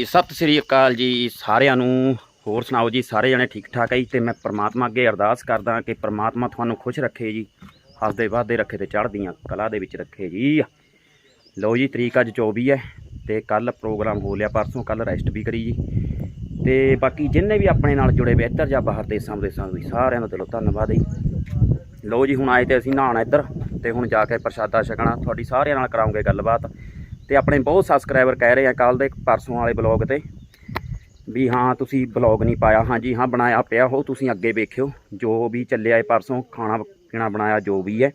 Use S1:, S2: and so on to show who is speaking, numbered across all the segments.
S1: ਸਤਿ ਸ੍ਰੀ ਅਕਾਲ ਜੀ ਸਾਰਿਆਂ ਨੂੰ। ਹੋਰ ਸੁਣਾਓ ਜੀ ਸਾਰੇ ਜਣੇ ਠੀਕ ਠਾਕ ਹੈ ਜੀ? ਤੇ ਮੈਂ ਪ੍ਰਮਾਤਮਾ ਅੱਗੇ ਅਰਦਾਸ ਕਰਦਾ ਕਿ ਪ੍ਰਮਾਤਮਾ ਤੁਹਾਨੂੰ ਖੁਸ਼ ਰੱਖੇ ਜੀ। ਹੱਸਦੇ ਵਾਦੇ ਰੱਖੇ ਤੇ ਚੜ੍ਹਦੀਆਂ ਕਲਾ ਦੇ ਵਿੱਚ ਰੱਖੇ ਜੀ। ਲਓ ਜੀ ਤਰੀਕ ਅੱਜ 24 ਹੈ ਤੇ ਕੱਲ ਪ੍ਰੋਗਰਾਮ ਹੋ ਲਿਆ ਪਰਸੋਂ ਕੱਲ ਰੈਸਟ ਵੀ ਕਰੀ ਜੀ। ਤੇ ਬਾਕੀ ਜਿੰਨੇ ਵੀ ਆਪਣੇ ਨਾਲ ਜੁੜੇ ਵੇ ਇੱਧਰ ਜਾਂ ਬਾਹਰ ਦੇਸਾਂ ਵਿਦੇਸਾਂ ਤੋਂ ਜੀ, ਸਾਰਿਆਂ ਦਾ ਦਿਲੋਂ ਧੰਨਵਾਦ ਜੀ। ਲਓ ਜੀ ਹੁਣ ਆਏ ਤੇ ਅਸੀਂ ਨਹਾਉਣਾ ਇੱਧਰ ਤੇ ਹੁਣ ਜਾ ਕੇ ਪ੍ਰਸ਼ਾਦਾ ਛਕਣਾ। ਤੁਹਾਡੀ ਸਾਰਿਆਂ ਨਾਲ ਕਰਾਉਂਗੇ ਗੱਲਬਾਤ। ਤੇ ਆਪਣੇ ਬਹੁਤ ਸਬਸਕ੍ਰਾਈਬਰ ਕਹਿ ਰਹੇ ਆ ਕੱਲ ਦੇ ਪਰਸੋਂ ਵਾਲੇ ਬਲੌਗ ਤੇ ਵੀ ਹਾਂ, ਤੁਸੀਂ ਬਲੌਗ ਨਹੀਂ ਪਾਇਆ। ਹਾਂਜੀ ਹਾਂ ਬਣਾਇਆ ਪਿਆ ਹੋ ਤੁਸੀਂ ਅੱਗੇ ਵੇਖਿਓ। ਜੋ ਵੀ ਚੱਲਿਆ ਹੈ ਪਰਸੋਂ, ਖਾਣਾ ਪੀਣਾ ਬਣਾਇਆ, ਜੋ ਵੀ ਹੈ।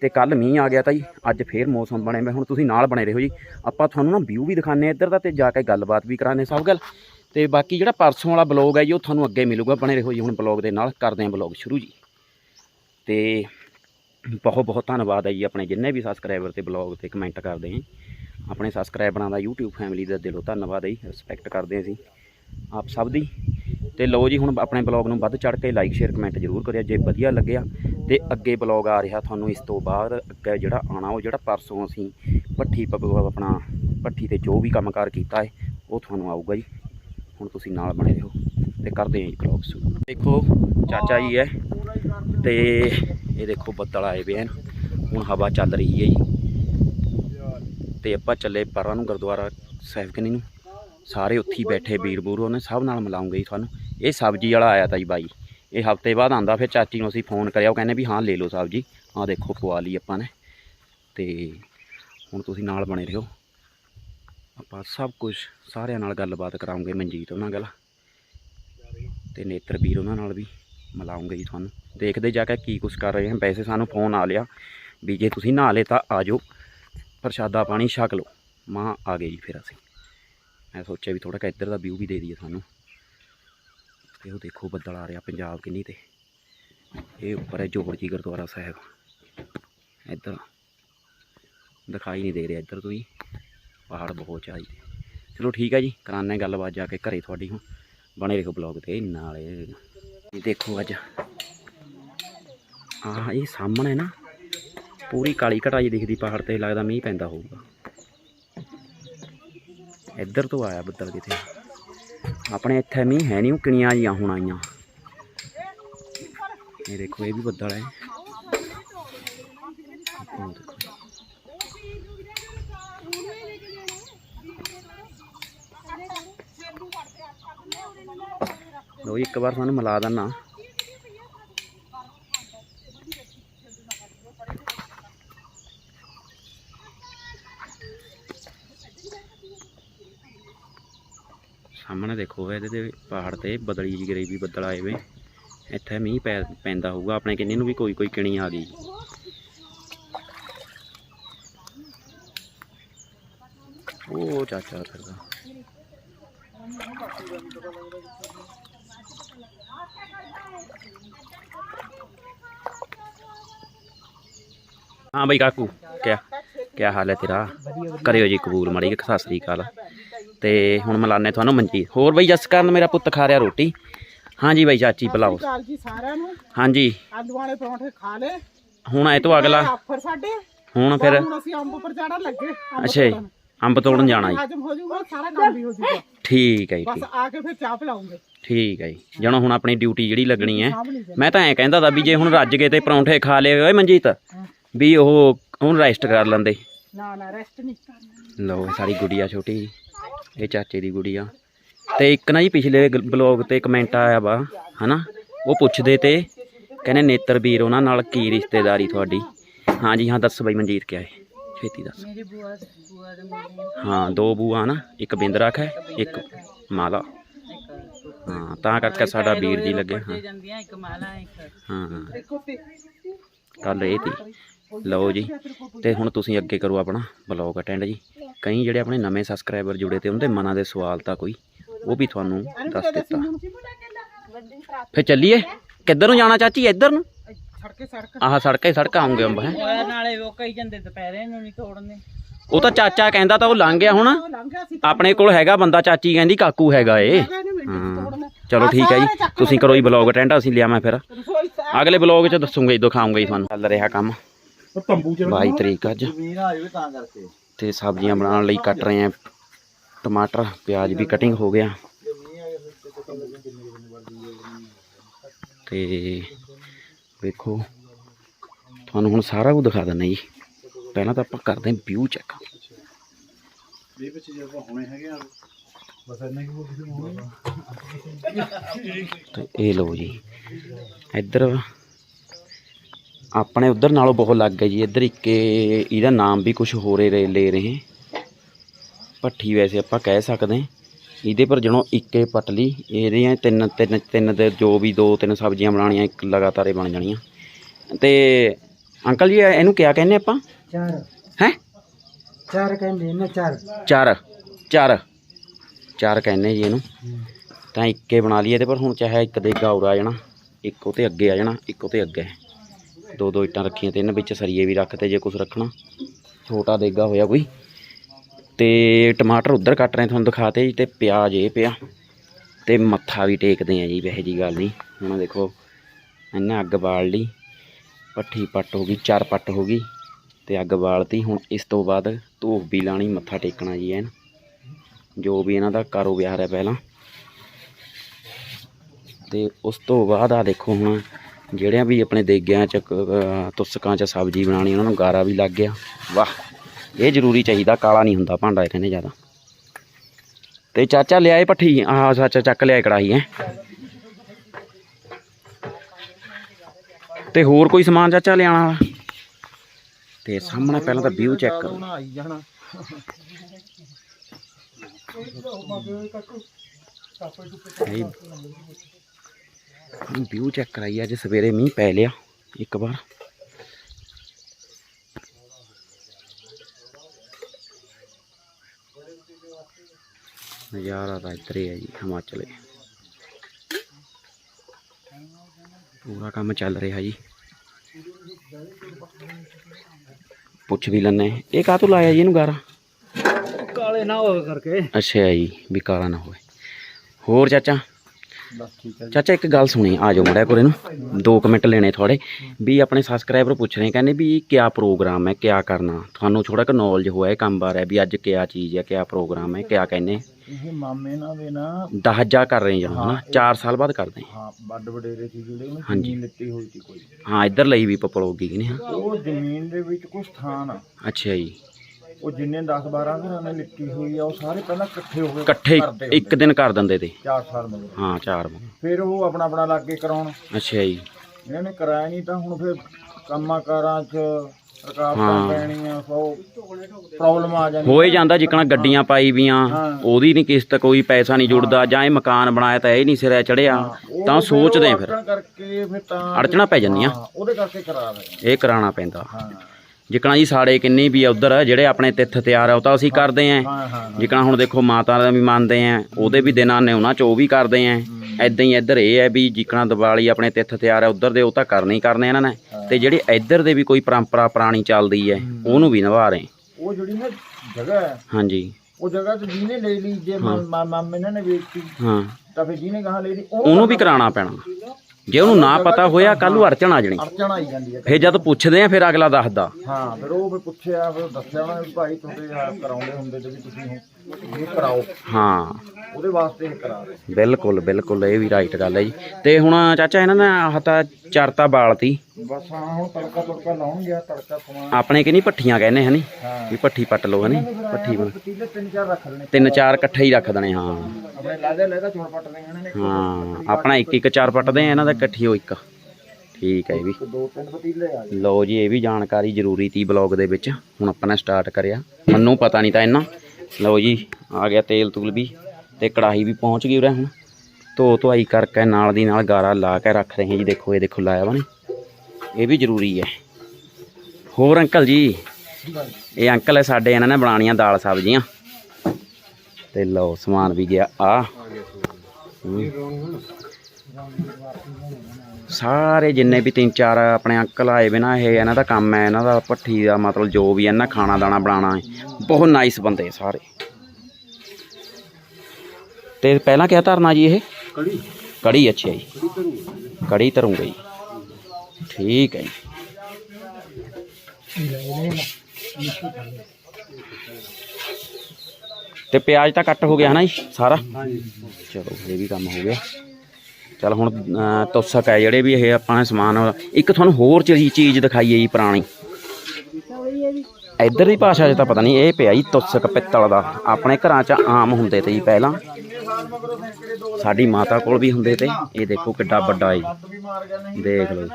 S1: ਤੇ ਕੱਲ ਮੀਂਹ ਆ ਗਿਆ ਤਾਂ ਜੀ, ਅੱਜ ਫੇਰ ਮੌਸਮ ਬਣੇ ਮੈਂ। ਹੁਣ ਤੁਸੀਂ ਨਾਲ ਬਣੇ ਰਹੋ ਜੀ। ਆਪਾਂ ਤੁਹਾਨੂੰ ਨਾ ਵਿਊ ਵੀ ਦਿਖਾਣੇ ਇੱਧਰ ਦਾ ਤੇ ਜਾ ਕੇ ਗੱਲਬਾਤ ਵੀ ਕਰਾਣੇ ਸਭ ਗੱਲ। ਤੇ ਬਾਕੀ ਜਿਹੜਾ ਪਰਸੋਂ ਵਾਲਾ ਬਲੌਗ ਹੈ ਜੀ, ਉਹ ਤੁਹਾਨੂੰ ਅੱਗੇ ਮਿਲੂਗਾ। ਬਣੇ ਰਹੋ ਜੀ ਹੁਣ ਬਲੌਗ ਦੇ ਨਾਲ। ਕਰਦੇ ਹਾਂ ਬਲੌਗ ਸ਼ੁਰੂ ਜੀ। ਤੇ ਬਹੁਤ ਬਹੁਤ ਧੰਨਵਾਦ ਹੈ ਜੀ, ਆਪਣੇ ਜਿੰਨੇ ਵੀ ਸਬਸਕ੍ਰਾਈਬਰ ਤੇ ਬਲੌਗ ਤੇ ਕਮੈਂਟ ਕਰਦੇ ਹੈ। ਆਪਣੇ ਸਬਸਕ੍ਰਾਈਬਰਾਂ ਦਾ YouTube ਫੈਮਿਲੀ ਦਾ ਦਿਲੋਂ ਧੰਨਵਾਦ ਹੈ ਜੀ ਰਿਸਪੈਕਟ ਕਰਦੇ ਹਾਂ ਅਸੀਂ ਆਪ ਸਭ ਦੀ। ਤੇ ਲਓ ਜੀ, ਹੁਣ ਆਪਣੇ ਬਲੌਗ ਨੂੰ ਵੱਧ ਚੜ ਕੇ ਲਾਈਕ ਸ਼ੇਅਰ ਕਮੈਂਟ ਜ਼ਰੂਰ ਕਰਿਆ ਜੇ ਵਧੀਆ ਲੱਗਿਆ ਤੇ ਅੱਗੇ ਬਲੌਗ ਆ ਰਿਹਾ ਤੁਹਾਨੂੰ ਇਸ ਤੋਂ ਬਾਅਦ, ਅੱਗੇ ਜਿਹੜਾ ਆਣਾ ਉਹ ਜਿਹੜਾ ਪਰਸੋਂ ਅਸੀਂ ਭੱਠੀ ਪ- ਆਪਣਾ ਭੱਠੀ ਤੇ ਜੋ ਵੀ ਕੰਮਕਾਰ ਕੀਤਾ ਹੈ, ਉਹ ਤੁਹਾਨੂੰ ਆਊਗਾ ਜੀ। ਹੁਣ ਤੁਸੀਂ ਨਾਲ ਬਣੇ ਰਹੋ ਤੇ ਕਰਦੇ ਹਾਂ ਜੀ ਬਲੌਗ ਸ਼ੁਰੂ। ਦੇਖੋ, ਚਾਚਾ ਜੀ ਹੈ ਤੇ ਇਹ ਦੇਖੋ ਬੱਦਲ ਆਏ ਵੇ ਹਨ। ਹੁਣ ਹਵਾ ਚੱਲ ਰਹੀ ਹੈ ਜੀ। ਤੇ ਆਪਾਂ ਚੱਲੇ ਪਰਾਂ ਨੂੰ ਗੁਰਦੁਆਰਾ ਸਾਹਿਬ ਕਨੀ ਨੂੰ। ਸਾਰੇ ਉੱਥੇ ਹੀ ਬੈਠੇ ਵੀਰ ਬੂਰ ਉਹਨੇ ਸਭ ਨਾਲ ਮਿਲਾਉਂਗੇ ਜੀ ਤੁਹਾਨੂੰ। ਇਹ ਸਬਜ਼ੀ ਵਾਲਾ ਆਇਆ ਤਾਂ ਜੀ ਬਾਈ। ਇਹ ਹਫ਼ਤੇ ਬਾਅਦ ਆਂਦਾ, ਫਿਰ ਚਾਚੀ ਨੂੰ ਅਸੀਂ ਫੋਨ ਕਰਿਆ, ਉਹ ਕਹਿੰਦੇ ਵੀ ਹਾਂ, ਲੈ ਲਓ ਸਬਜ਼ੀ ਆਹ ਦੇਖੋ ਪਵਾ ਲਈ ਆਪਾਂ ਨੇ। ਤੇ ਹੁਣ ਤੁਸੀਂ ਨਾਲ ਬਣੇ ਰਹੋ। ਆਪਾਂ ਸਭ ਕੁਝ ਸਾਰਿਆਂ ਨਾਲ ਗੱਲਬਾਤ ਕਰਾਉਂਗੇ ਮਨਜੀਤ ਉਹਨਾਂ ਗੱਲ ਤੇ ਨੇਤਰ ਵੀਰ ਉਹਨਾਂ ਨਾਲ ਵੀ ਮਿਲਾਉਂਗੇ ਜੀ ਤੁਹਾਨੂੰ। ਦੇਖਦੇ ਜਾ ਕੇ ਕੀ ਕੁਝ ਕਰ ਰਹੇ ਹਨ। ਵੈਸੇ ਸਾਨੂੰ ਫੋਨ ਆ ਲਿਆ ਵੀ ਜੇ ਤੁਸੀਂ ਨਹਾ ਲਏ ਤਾਂ ਆ ਜਾਓ। ਪ੍ਰਸ਼ਾਦਾ ਪਾਣੀ ਛਕ ਲਓ। ਮਾਂ ਆ ਗਏ ਜੀ ਫਿਰ ਅਸੀਂ। ਮੈਂ ਸੋਚਿਆ ਵੀ ਥੋੜਾ ਕਿ ਇੱਧਰ ਦਾ ਵਿਊ ਵੀ ਦੇ ਦਈਏ ਤੁਹਾਨੂੰ ਤੇ ਉਹ ਦੇਖੋ ਬੱਦਲ ਆ ਰਿਹਾ ਪੰਜਾਬ ਕਿੰਨੀ ਤੇ। ਇਹ ਉੱਪਰ ਹੈ ਜੋੜ ਜੀ ਗੁਰਦੁਆਰਾ ਸਾਹਿਬ। ਇੱਧਰ ਦਿਖਾਈ ਨਹੀਂ ਦੇ ਰਿਹਾ ਇੱਧਰ ਤੋਂ ਹੀ ਪਹਾੜ ਬਹੁਤ ਚਾਹੀ ਚਲੋ ਠੀਕ ਹੈ ਜੀ, ਕਰਾਨੇ ਗੱਲਬਾਤ ਜਾ ਕੇ ਘਰੇ ਤੁਹਾਡੀ ਹੁਣ। ਬਣੇ ਰਹੋ ਬਲੌਗ ਤੇ ਨਾਲੇ। ਦੇਖੋ ਅੱਜ। ਆਹ, ਇਹ ਸਾਹਮਣੇ ਨਾ ਪੂਰੀ ਕਾਲੀ ਘਟਾਈ ਦਿਖਦੀ ਪਹਾੜ ਤੇ, ਲੱਗਦਾ ਮੀਂਹ ਪੈਂਦਾ ਹੋਊਗਾ। ਇੱਧਰ ਤੋਂ ਆਇਆ ਬੱਦਲ ਕਿਤੇ। ਆਪਣੇ ਇੱਥੇ ਮੀਂਹ ਹੈ ਨਹੀਂ ਉਹ ਕਿਣੀਆਂ ਜੀਆਂ ਹੁਣ ਆਈਆਂ। ਇਹ ਦੇਖੋ, ਇਹ ਵੀ ਬੱਦਲ ਹੈ। ਲੋ ਇੱਕ ਵਾਰ ਤੁਹਾਨੂੰ ਮਿਲਾ ਦਿੰਨਾ ਸਾਹਮਣੇ ਦੇਖੋ ਇਹਦੇ ਤੇ ਪਹਾੜ ਤੇ ਬਦਲੀ ਜਿਹੀ ਗਰੇਬੀ ਬੱਦਲ ਆਏ ਵੇ। ਇੱਥੇ ਮੀਂਹ ਪੈਂਦਾ ਹੋਊਗਾ, ਆਪਣੇ ਕਿੰਨੇ ਨੂੰ ਵੀ ਕੋਈ ਕੋਈ ਕਿਣੀ ਆ ਗਈ। ਉਹ ਚਾਚਾ ਕਰਦਾ ਹਾਂ ਬਈ ਕਾਕੂ, ਕਿਆ ਕਿਆ ਹਾਲ ਹੈ ਤੇਰਾ? ਕਰਿਓ ਜੀ ਕਬੂਲ ਮੜੀ ਸਤਿ ਸ੍ਰੀ ਅਕਾਲ। ਤੇ ਹੁਣ ਮਿਲਾਨੇ ਤੁਹਾਨੂੰ ਮਨਜੀਤ ਹੋਰ ਬਈ ਜਸ ਕਰਨ ਮੇਰਾ ਪੁੱਤ ਖਾ ਰਿਹਾ ਰੋਟੀ। ਹਾਂਜੀ ਬਈ ਚਾਚੀ ਬੁਲਾਓ।
S2: ਸ਼੍ਰੀ ਜੀ ਸਾਰਿਆਂ ਨੂੰ।
S1: ਹਾਂਜੀ।
S2: ਆਲੂ ਵਾਲੇ ਪਰੌਂਠੇ ਖਾ ਲਏ।
S1: ਹੁਣ ਐ ਤੋਂ ਅਗਲਾ।
S2: ਆਫਰ ਸਾਡੇ।
S1: ਹੁਣ ਫਿਰ
S2: ਹੁਣ ਅਸੀਂ ਅੰਬ ਉੱਪਰ ਚੜਨ ਲੱਗੇ। ਅੰਬ
S1: ਅੱਛਾ ਜੀ।
S2: ਤੋੜਨ।
S1: ਅੰਬ ਤੋੜਨ ਜਾਣਾ ਜੀ।
S2: ਹਜਮ ਹੋ ਜਾਊਗਾ ਸਾਰਾ ਕੰਮ ਵੀ ਹੋ ਜਾਊਗਾ।
S1: ਠੀਕ ਹੈ ਜੀ
S2: ਬਸ
S1: ਠੀਕ।
S2: ਆ ਕੇ ਫਿਰ ਚਾਹ ਪਿਲਾਉਂਗੇ।
S1: ਠੀਕ ਹੈ ਜੀ। ਜਣਾ ਹੁਣ ਆਪਣੀ ਡਿਊਟੀ ਜਿਹੜੀ ਲੱਗਣੀ ਹੈ।
S2: ਸਾਂਭ ਲਈ ਜਾਣੀ।
S1: ਮੈਂ ਤਾਂ ਐਂ ਕਹਿੰਦਾ ਦਾ ਵੀ ਜੇ ਹੁਣ ਰੱਜ ਗਏ ਤੇ ਪਰੌਂਠੇ ਖਾ ਲਏ ਓਏ ਮਨਜੀਤ ਵੀ ਉਹ ਹੁਣ ਰੈਸਟ ਕਰ ਲੈਂਦੇ।
S2: ਨਾ ਨਾ ਰੈਸਟ ਨਹੀਂ ਕਰਨਾ।
S1: ਲਓ ਇਹ ਸਾਡੀ ਗੁੜੀਆ ਛੋਟੀ ਇਹ ਚਾਚੇ ਦੀ ਗੁੜੀਆ। ਤੇ ਇੱਕ ਨਾ ਜੀ ਪਿਛਲੇ ਬਲੌਗ ਤੇ ਕਮੈਂਟ ਆਇਆ ਵਾ ਹਨਾ? ਉਹ ਪੁੱਛਦੇ ਤੇ ਕਹਿੰਦੇ ਨੇਤਰ ਵੀਰ ਉਹਨਾਂ ਨਾਲ ਕੀ ਰਿਸ਼ਤੇਦਾਰੀ ਤੁਹਾਡੀ? ਹਾਂਜੀ ਹਾਂ ਦੱਸ ਬਈ ਮਨਜੀਤ ਕਿਆ ਹੈ? ਛੇਤੀ ਦੱਸ।
S2: ਮੇਰੀ ਬੂਆ ਬੂਆ ਦੇ ਮੁੰਡੇ
S1: ਹਾਂ। ਦੋ ਬੂਆ ਨਾ ਇੱਕ ਬਿੰਦਰਖ ਹੈ ਇੱਕ ਮਾਲਾ। ਹਾਂ ਤਾਂ ਕਰਕੇ ਸਾਡਾ ਵੀਰ ਜੀ ਲੱਗੇ ਹਾਂ।
S2: ਜਾਂਦੀਆਂ ਇੱਕ ਮਾਲਾ ਇੱਕ
S1: ਹਾਂ ਕੱਲ ਇਹ ਤੀ। ਲਓ ਜੀ ਤੇ ਹੁਣ ਤੁਸੀਂ ਅੱਗੇ ਕਰੋ ਆਪਣਾ ਬਲੌਗ ਅਟੈਂਡ ਜੀ। ਕਈ ਜਿਹੜੇ ਆਪਣੇ ਨਵੇਂ ਸਬਸਕ੍ਰਾਈਬਰ ਜੁੜੇ ਤੇ ਉਹਨਾਂ ਦੇ ਮਨਾਂ ਦੇ ਸਵਾਲ ਤਾਂ ਕੋਈ ਉਹ ਵੀ ਤੁਹਾਨੂੰ ਦੱਸ ਦਿੱਤਾ। ਫਿਰ ਚੱਲੀਏ? ਕਿੱਧਰ ਨੂੰ ਜਾਣਾ ਚਾਚੀ ਇੱਧਰ ਨੂੰ?
S2: ਸੜਕੇ ਸੜਕ
S1: ਆਹ ਸੜਕਾਂ ਹੀ ਸੜਕਾਂ ਆਉਂਗੇ ਅੰਬ ਹੈ?
S2: ਨਾਲੇ ਉਹ ਕਈ ਜਾਂਦੇ ਦੁਪਹਿਰੇ ਨੂੰ ਨਹੀਂ ਤੋੜਨੇ।
S1: ਉਹ ਤਾਂ ਚਾਚਾ ਕਹਿੰਦਾ ਤਾਂ ਉਹ ਲੰਘ ਗਿਆ ਹੁਣ। ਆਪਣੇ ਕੋਲ ਹੈਗਾ ਬੰਦਾ ਚਾਚੀ ਕਹਿੰਦੀ ਕਾਕੂ ਹੈਗਾ ਏ।
S2: ਤੋੜਨਾ
S1: ਚਲੋ ਠੀਕ ਹੈ ਜੀ। ਤੁਸੀਂ ਕਰੋ ਜੀ ਬਲੌਗ ਅਟੈਂਡ ਅਸੀਂ ਲਿਆ ਮੈਂ ਫਿਰ। ਅਗਲੇ ਬਲੌਗ 'ਚ ਦੱਸੂਗਾ ਜੀ ਦਿਖਾਉਂਗਾ ਜੀ ਤੁਹਾਨੂੰ। ਚੱਲ ਰਿਹਾ ਕੰਮ।
S3: ਤੰਬੂ ਚ
S1: 22 ਤਰੀਕ ਅੱਜ।
S3: ਤਾਂ
S1: ਸਬਜ਼ੀਆਂ ਬਣਾਉਣ ਲਈ ਕੱਟ ਰਹੇ ਆ। ਟਮਾਟਰ ਪਿਆਜ਼ ਵੀ ਕਟਿੰਗ ਹੋ ਗਿਆ। ਤੇ ਵੇਖੋ ਤੁਹਾਨੂੰ ਹੁਣ ਸਾਰਾ ਕੁਝ ਦਿਖਾ ਦਿੰਦਾ ਜੀ। ਪਹਿਲਾਂ ਤਾਂ ਆਪਾਂ ਕਰਦੇ ਹਾਂ ਵਿਊ ਚੈੱਕ
S3: ਵੀ ਵਿੱਚ ਜੇ ਆਪਾਂ ਹੁਣੇ ਹੈਗੇ ਆ
S1: ਤੇ ਇਹ ਲਓ ਜੀ ਇੱਧਰ ਆਪਣੇ ਉਧਰ ਨਾਲੋਂ ਬਹੁਤ ਲੱਗ ਗਿਆ ਜੀ ਇੱਧਰ ਇੱਕ ਇਹ- ਇਹਦਾ ਨਾਮ ਵੀ ਕੁਝ ਹੋਰ ਹੀ ਰੇ- ਲੈ ਰਹੇ ਭੱਠੀ ਵੈਸੇ ਆਪਾਂ ਕਹਿ ਸਕਦੇ ਹਾਂ। ਇਹਦੇ ਪਰ ਜਣੋ ਇੱਕੇ ਪਟਲੀ ਇਹਦੀਆਂ ਤਿੰਨ ਤਿੰਨ ਤਿੰਨ ਦੇ ਜੋ ਵੀ ਦੋ ਤਿੰਨ ਸਬਜ਼ੀਆਂ ਬਣਾਉਣੀਆਂ ਇੱਕ ਲਗਾਤਾਰ ਹੀ ਬਣ ਜਾਣੀਆਂ। ਤੇ ਅੰਕਲ ਜੀ ਇਹਨੂੰ ਕਿਆ ਕਹਿੰਦੇ ਆਪਾਂ?
S4: ਚਾਰ।
S1: ਹੈ?
S4: ਚਾਰ ਕਹਿੰਦੇ ਨੇ ਚਾਰ।
S1: ਚਾਰ। ਚਾਰ। ਚਾਰ ਕਹਿੰਦੇ ਜੀ ਇਹਨੂੰ। ਤਾਂ ਇੱਕੇ ਬਣਾ ਲਈ ਇਹਦੇ ਪਰ ਹੁਣ ਚਾਹੇ ਇੱਕ ਦੇਗਾ ਹੋਰ ਆ ਜਾਣਾ, ਇੱਕ ਉਹ ਤੇ ਅੱਗੇ ਆ ਜਾਣਾ, ਇੱਕ ਉਹ ਤੇ ਅੱਗੇ। ਦੋ ਦੋ ਇੱਟਾਂ ਰੱਖੀਆਂ ਤੇ ਇਹਨਾਂ ਵਿੱਚ ਸਰੀਏ ਵੀ ਰੱਖਤੇ ਜੇ ਕੁਝ ਰੱਖਣਾ। ਛੋਟਾ ਦੇਗਾ ਹੋਇਆ ਕੋਈ। ਤੇ ਟਮਾਟਰ ਉਧਰ ਕੱਟ ਰਹੇ, ਤੁਹਾਨੂੰ ਦਿਖਾਤੇ ਜੀ, ਤੇ ਪਿਆਜ਼ ਇਹ ਪਿਆ। ਤੇ ਮੱਥਾ ਵੀ ਟੇਕਦੇ ਆ ਜੀ, ਵੈਸੇ ਜੀ ਗੱਲ ਨਹੀਂ। ਹੁਣ ਦੇਖੋ, ਇਹਨਾਂ ਅੱਗ ਬਾਲ ਲਈ। ਪੱਠੀ ਪੱਟ ਹੋ ਗਈ, ਚਾਰ ਪੱਟ ਹੋ ਗਈ। ਤੇ ਅੱਗ ਬਾਲਤੀ, ਹੁਣ ਇਸ ਤੋਂ ਬਾਅਦ ਧੂਫ ਵੀ ਲਾਣੀ, ਮੱਥਾ ਟੇਕਣਾ ਜੀ ਐਨ ਜੋ ਵੀ ਇਹਨਾਂ ਦਾ ਕਾਰੋਬਾਰ ਹੈ ਪਹਿਲਾਂ। ਤੇ ਉਸ ਤੋਂ ਬਾਅਦ ਆ ਦੇਖੋ ਹੁਣ, ਜਿਹੜਿਆਂ ਵੀ ਆਪਣੇ ਦੇਗਿਆਂ ਚ ਤੁਸਕਾਂ ਚ ਸਬਜ਼ੀ ਬਣਾਣੀ ਉਹਨਾਂ ਨੂੰ ਗਾਰਾ ਵੀ ਲੱਗ ਗਿਆ। ਵਾਹ, ਇਹ ਜ਼ਰੂਰੀ ਚਾਹੀਦਾ, ਕਾਲਾ ਨਹੀਂ ਹੁੰਦਾ ਭਾਂਡਾ ਇਹ ਕਹਿੰਦੇ ਜ਼ਿਆਦਾ। ਤੇ ਚਾਚਾ ਲਿਆਏ ਪੱਠੀ ਆਹ ਚਾਚਾ ਚੱਕ ਲਿਆਏ ਕੜਾਹੀ, ਹੈ। ਤੇ ਹੋਰ ਕੋਈ ਸਮਾਨ ਚਾਚਾ ਲਿਆਣਾ ਵਾ? ਤੇ ਸਾਹਮਣੇ ਪਹਿਲਾਂ ਤਾਂ ਵਿਊ ਚੈੱਕ ਕਰੋ।
S4: ਆਈ
S1: ਵਿਊ ਚੈੱਕ ਕਰਾਈ ਅੱਜ ਸਵੇਰੇ ਮੀਂਹ ਪੈ ਲਿਆ, ਇੱਕ ਵਾਰ। ਨਜ਼ਾਰਾ ਤਾਂ ਇੱਧਰ ਹੀ ਹੈ ਜੀ, ਹਿਮਾਚਲ ਦੇ। ਪੂਰਾ ਕੰਮ ਚੱਲ ਰਿਹਾ ਜੀ। ਪੁੱਛ ਵੀ ਲੈਣੇ ਇਹ ਕਾਹ ਕਾਹਤੋਂ ਲਾਇਆ ਜੀ ਇਹਨੂੰ ਗਾਰਾ?
S4: ਕਾਲੇ ਨਾ ਹੋਵੇ ਕਰਕੇ।
S1: ਅੱਛਾ ਜੀ ਵੀ ਕਾਲਾ ਨਾ ਹੋਵੇ। ਹੋਰ ਚਾਚਾ?
S4: ਬਸ ਠੀਕ ਹੈ
S1: ਚਾਚਾ ਇੱਕ ਗੱਲ ਸੁਣੀ ਆ ਜਾਓ ਮੜਿਆ ਕੋਰੇ ਨੂੰ। 2 ਮਿੰਟ ਲੈਣੇ ਥੋੜੇ ਵੀ ਆਪਣੇ ਸਬਸਕ੍ਰਾਈਬਰ ਪੁੱਛ ਰਹੇ ਕਹਿੰਦੇ ਵੀ ਕਿਆ ਪ੍ਰੋਗਰਾਮ ਹੈ ਕਿਆ ਕਰਨਾ? ਤੁਹਾਨੂੰ ਥੋੜਾ ਕੁ ਨੌਲੇਜ ਹੋਇਆ ਇਹ ਕੰਮ ਬਾਰੇ ਵੀ ਅੱਜ ਕਿਆ ਚੀਜ਼ ਹੈ ਕਿਆ ਪ੍ਰੋਗਰਾਮ ਹੈ ਕਿਆ ਕਹਿੰਦੇ
S4: ਇਹ ਮਾਮੇ ਨਾਲ ਦੇ ਨਾ
S1: ਦਹਜਾ ਕਰ ਰਹੇ ਜਣਾ ਹਨਾ? 4 ਸਾਲ ਬਾਅਦ ਕਰਦੇ।
S4: ਹਾਂ ਵੱਡ ਵਡੇਰੇ ਸੀ ਜਿਹੜੇ ਉਹਨੇ। ਜ਼ਮੀਨ ਲਿੱਤੀ ਹੋਈ ਸੀ ਕੋਈ।
S1: ਹਾਂ ਇੱਧਰ ਲਈ ਵੀ ਪਪਲੋਗੀ ਕਿ ਨਹੀਂ ਹਾਂ?
S4: ਉਹ ਜ਼ਮੀਨ ਦੇ ਵਿੱਚ ਕੋਈ ਸਥਾਨ ਆ।
S1: ਅੱਛਾ ਜੀ।
S4: ਉਹ ਜਿੰਨੇ 10 12 ਘਰਾਂ ਨੇ ਲਿੱਤੀ ਹੋਈ ਆ ਉਹ ਸਾਰੇ ਪਹਿਲਾਂ ਇਕੱਠੇ ਹੋ ਕੇ
S1: ਇਕੱਠੇ
S4: ਕਰਦੇ
S1: ਇੱਕ ਦਿਨ ਕਰ ਦਿੰਦੇ ਤੇ।
S4: 4 ਸਾਲ ਮਗਰ।
S1: ਹਾਂ 4
S4: ਫਿਰ ਉਹ ਆਪਣਾ ਆਪਣਾ ਲੱਗ ਕੇ ਕਰਾਉਣ।
S1: ਅੱਛਾ ਜੀ।
S4: ਇਹਨਾਂ ਨੇ ਕਰਾਇਆ ਨਹੀਂ ਤਾਂ ਹੁਣ ਫਿਰ ਕੰਮਾਂ ਕਾਰਾਂ 'ਚ ਰੁਕਾਵਟਾਂ
S1: ਹਾਂ।
S4: ਪੈਣੀਆਂ ਸੋ ਪ੍ਰੋਬਲਮ ਆ ਜਾਣੀ
S1: ਹੋਏ ਜਾਂਦਾ ਜਿਕਣਾ ਗੱਡੀਆਂ ਪਾਈ ਵੀਆਂ
S4: ਹਾਂ।
S1: ਉਹਦੀ ਨਹੀਂ ਕਿਸ਼ਤ ਕੋਈ ਪੈਸਾ ਨਹੀਂ ਜੁੜਦਾ ਜਾਂ ਇਹ ਮਕਾਨ ਬਣਾਇਆ ਤਾਂ ਇਹ ਨਹੀਂ ਸਿਰੇ ਚੜਿਆ ਤਾਂ ਸੋਚਦੇ
S4: ਉਹ
S1: ਫਿਰ।
S4: ਅੜਚਣ ਕਰਕੇ ਫਿਰ ਤਾਂ
S1: ਅੜਚਣਾ ਪੈ ਜਾਂਦੀਆਂ।
S4: ਹਾਂ, ਉਹਦੇ ਕਰਕੇ ਕਰਾ ਰਹੇ
S1: ਇਹ ਕਰਾਉਣਾ ਪੈਂਦਾ।
S4: ਹਾਂ।
S1: ਜਿਕਣਾ ਜੀ ਸਾੜੇ ਕਿੰਨੀ ਵੀ ਆ ਉਧਰ ਜਿਹੜੇ ਆਪਣੇ ਤਿੱਥ ਤਿਆਰ ਆ ਉਹ ਤਾਂ ਅਸੀਂ ਕਰਦੇ ਆਂ। ਜਿਕਣਾ ਹੁਣ ਦੇਖੋ ਮਾਤਾ ਦਾ ਵੀ ਮੰਨਦੇ ਆਂ ਉਹਦੇ ਵੀ ਦਿਨਾਂ ਨੇ ਉਹਨਾਂ ਚ ਉਹ ਵੀ ਕਰਦੇ ਆਂ। ਐਦਾਂ ਹੀ ਇੱਧਰ ਇਹ ਹੈ ਵੀ ਜਿਕਣਾ ਦੀਵਾਲੀ ਆਪਣੇ ਤਿੱਥ ਤਿਆਰ ਆ ਉਧਰ ਦੇ ਉਹ ਤਾਂ ਕਰਨੇ ਹੀ ਕਰਨੇ ਇਹਨਾਂ ਨੇ। ਤੇ ਜਿਹੜੀ ਇੱਧਰ ਦੇ ਵੀ ਕੋਈ ਪਰੰਪਰਾ ਪੁਰਾਣੀ ਚੱਲਦੀ ਹੈ। ਉਹਨੂੰ ਵੀ ਨਿਭਾ ਰਹੇ।
S4: ਉਹ ਜਿਹੜੀ ਨਾ ਜਗ੍ਹਾ ਹੈ
S1: ਹਾਂਜੀ।
S4: ਉਹ ਜਗ੍ਹਾ ਤੇ ਜਿਹਨੇ ਲੈ ਲਈ ਜੇ ਮਾਮੇ ਨੇ ਵੇਚਤੀ
S1: ਹਾਂ।
S4: ਤਾਂ ਫਿਰ ਜਿਹਨੇ ਕਹਾ ਲੈ ਲਈ
S1: ਉਹਨੂੰ ਵੀ ਕਰਾਉਣਾ ਪੈਣਾ। ਜੇ ਉਹਨੂੰ ਨਾ ਪਤਾ ਹੋਇਆ ਕੱਲ ਨੂੰ ਅੜਚਣ ਆ ਜਾਣੀ।
S4: ਅੜਚਣ ਆਈ ਜਾਂਦੀ ਹੈ।
S1: ਫਿਰ ਜਦ ਪੁੱਛਦੇ ਆ ਫਿਰ ਅਗਲਾ ਦੱਸਦਾ।
S4: ਹਾਂ ਫਿਰ ਉਹ ਫਿਰ ਪੁੱਛਿਆ ਫਿਰ ਦੱਸਿਆ ਉਹਨਾਂ ਨੇ ਵੀ ਭਾਈ ਤੁਹਾਡੇ ਆਹ ਕਰਾਉਂਦੇ ਹੁੰਦੇ ਤੇ ਵੀ ਤੁਸੀਂ ਇਹ ਕਰਾਓ।
S1: ਹਾਂ।
S4: ਉਹਦੇ ਵਾਸਤੇ ਇਹ ਕਰਾ ਰਹੇ।
S1: ਬਿਲਕੁਲ ਬਿਲਕੁਲ ਇਹ ਵੀ ਰਾਈਟ ਗੱਲ ਹੈ ਜੀ। ਤੇ ਹੁਣ ਚਾਚਾ ਇਹਨਾਂ ਨੇ ਆਹ ਤਾਂ ਚਰਤਾ ਬਾਲਤੀ।
S4: ਬਸ ਹਾਂ ਹੁਣ ਤੜਕਾ ਤੜਕਾ ਲਾਉਣ ਗਿਆ ਤੜਕਾ ਸਮਾਨ।
S1: ਆਪਣੇ ਕਿ ਨਹੀਂ ਪੱਠੀਆਂ ਕਹਿੰਦੇ ਹਨੀ
S4: ਹਾਂ।
S1: ਵੀ ਪੱਠੀ ਪੱਟ ਲਓ ਹਨੀ ਪੱਠੀ ਬਣ।
S4: ਪਤੀਲੇ ਤਿੰਨ ਚਾਰ ਰੱਖ ਲੈਣੇ
S1: ਤਿੰਨ ਚਾਰ ਇਕੱਠੇ ਹੀ ਰੱਖ ਦੇਣੇ ਹਾਂ।
S4: ਆਪਣੇ ਲਾਦੇ ਲੈਦਾ ਚੋੜ ਪੱਟ ਦੇਣੇ ਇਹਨਾਂ ਨੇ।
S1: ਹਾਂ ਆਪਣਾ ਇੱਕ ਇੱਕ ਚਾਰ ਪੱਟਦੇ ਆ ਇਹਨਾਂ ਦਾ ਇਕੱਠੀ ਹੋ ਇੱਕ। ਠੀਕ ਹੈ ਇਹ ਵੀ
S4: ਦੋ ਤਿੰਨ ਪਤੀਲੇ ਆ ਗਏ।
S1: ਲਓ ਜੀ ਇਹ ਵੀ ਜਾਣਕਾਰੀ ਜ਼ਰੂਰੀ ਤੀ ਬਲੌਗ ਦੇ ਵਿੱਚ। ਹੁਣ ਆਪਾਂ ਨੇ ਸਟਾਰਟ ਕਰਿਆ। ਮੈਨੂੰ ਪਤਾ ਨਹੀਂ ਤਾਂ ਇੰਨਾ। ਲਓ ਜੀ, ਆ ਗਿਆ ਤੇਲ ਤੂਲ ਵੀ ਤੇ ਕੜਾਹੀ ਵੀ ਪਹੁੰਚ ਗਈ ਉਰੇ ਹੁਣ। ਧੋ ਧੁਆਈ ਕਰਕੇ ਨਾਲ ਦੀ ਨਾਲ ਗਾਰਾ ਲਾ ਕੇ ਰੱਖ ਰਹੇ ਹਾਂ ਜੀ, ਦੇਖੋ ਇਹ ਦੇਖੋ ਲਾਇਆ ਵਾ ਨੇ। ਇਹ ਵੀ ਜ਼ਰੂਰੀ ਹੈ। ਹੋਰ ਅੰਕਲ ਜੀ? ਇਹ ਅੰਕਲ ਹੈ ਸਾਡੇ, ਇਹਨਾਂ ਨੇ ਬਣਾਉਣੀਆਂ ਦਾਲ ਸਬਜ਼ੀਆਂ। ਤੇ ਲਓ, ਸਮਾਨ ਵੀ ਗਿਆ। ਆ। ਸਾਰੇ ਜਿੰਨੇ ਵੀ ਤਿੰਨ ਚਾਰ ਆਪਣੇ ਅੰਕਲ ਆਏ ਵੇ ਨਾ ਇਹ ਇਹਨਾਂ ਦਾ ਕੰਮ ਹੈ ਇਹਨਾਂ ਦਾ ਭੱਠੀ ਦਾ ਮਤਲਬ ਜੋ ਵੀ ਇਹਨਾਂ ਖਾਣਾ ਦਾਣਾ ਬਣਾਉਣਾ ਹੈ ਬਹੁਤ ਨਾਈਸ ਬੰਦੇ ਸਾਰੇ। ਤੇ ਪਹਿਲਾਂ ਕਿਆ ਧਰਨਾ ਜੀ ਇਹ?
S4: ਕੜੀ।
S1: ਕੜੀ ਅੱਛਾ ਜੀ।
S4: ਕੜੀ ਧਰੂ
S1: ਕੜੀ ਧਰੂੰਗਾ ਜੀ। ਠੀਕ ਹੈ ਜੀ। ਤੇ ਪਿਆਜ਼ ਤਾਂ ਕੱਟ ਹੋ ਗਿਆ ਹਨਾ ਜੀ ਸਾਰਾ? ਚਲੋ ਇਹ ਵੀ ਕੰਮ ਹੋ ਗਿਆ। ਚਲ ਹੁਣ ਤੁਸਕ ਹੈ ਜਿਹੜੇ ਵੀ ਇਹ ਆਪਾਂ ਸਮਾਨ ਇੱਕ ਤੁਹਾਨੂੰ ਹੋਰ ਚੀਜ਼ ਚੀਜ਼ ਦਿਖਾਈਏ ਜੀ ਪੁਰਾਣੀ। ਇੱਧਰ ਦੀ ਭਾਸ਼ਾ 'ਚ ਤਾਂ ਪਤਾ ਨਹੀਂ ਇਹ ਪਿਆ ਜੀ ਤੁਸਕ ਪਿੱਤਲ ਦਾ। ਆਪਣੇ ਘਰਾਂ 'ਚ ਆਮ ਹੁੰਦੇ ਤੇ ਜੀ ਪਹਿਲਾਂ। ਸਾਡੀ ਮਾਤਾ ਕੋਲ ਵੀ ਹੁੰਦੇ ਤੇ। ਇਹ ਦੇਖੋ ਕਿੱਡਾ ਵੱਡਾ ਹੈ ਦੇਖ ਲਓ